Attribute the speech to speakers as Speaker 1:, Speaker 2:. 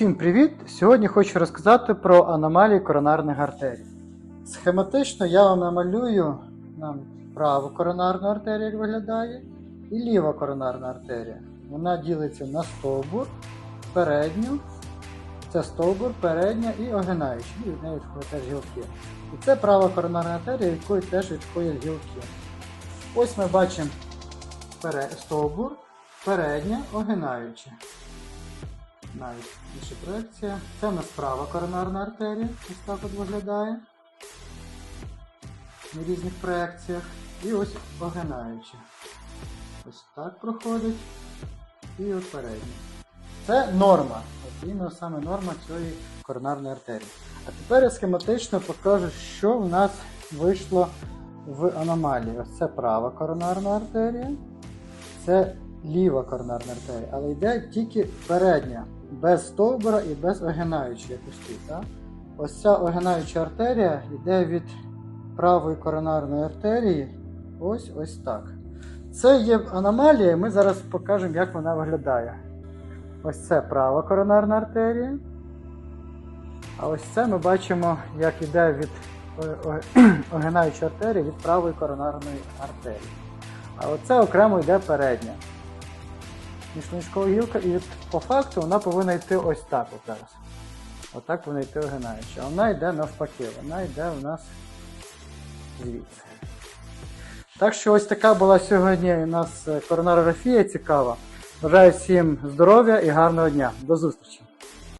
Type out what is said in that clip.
Speaker 1: Усім привіт! Сьогодні хочу розказати про аномалії коронарних артерій. Схематично я вам намалюю нам праву коронарну артерію, як виглядає, і ліва коронарна артерія. Вона ділиться на стовбур, передню, це стовбур, передня і огинаючий. І від неї відходять теж гілки. І це права коронарна артерія, якої теж відходять гілки. Ось ми бачимо стовбур, передня, огинаюча. Навіть більше проекція. Це у нас права коронарна артерія. Ось так от виглядає. На різних проекціях. І ось огинаюча. Ось так проходить. І от передня. Це норма. От саме норма цієї коронарної артерії. А тепер я схематично покажу, що в нас вийшло в аномалії. Ось це права коронарна артерія. Це ліва коронарна артерія, але йде тільки передня, без стовбура і без огинаючої ось так? Ось ця огинаюча артерія йде від правої коронарної артерії. Ось ось так. Це є аномалія, ми зараз покажемо, як вона виглядає. Ось це права коронарна артерія. А ось це ми бачимо, як йде від огинаючої артерії від правої коронарної артерії. А оце окремо йде передня. Міжконічкова гілка, і по факту вона повинна йти ось так от зараз. Отак вона йти огинаюча. А вона йде навпаки, вона йде у нас звідси. Так що ось така була сьогодні у нас е, коронарографія цікава. Бажаю всім здоров'я і гарного дня. До зустрічі!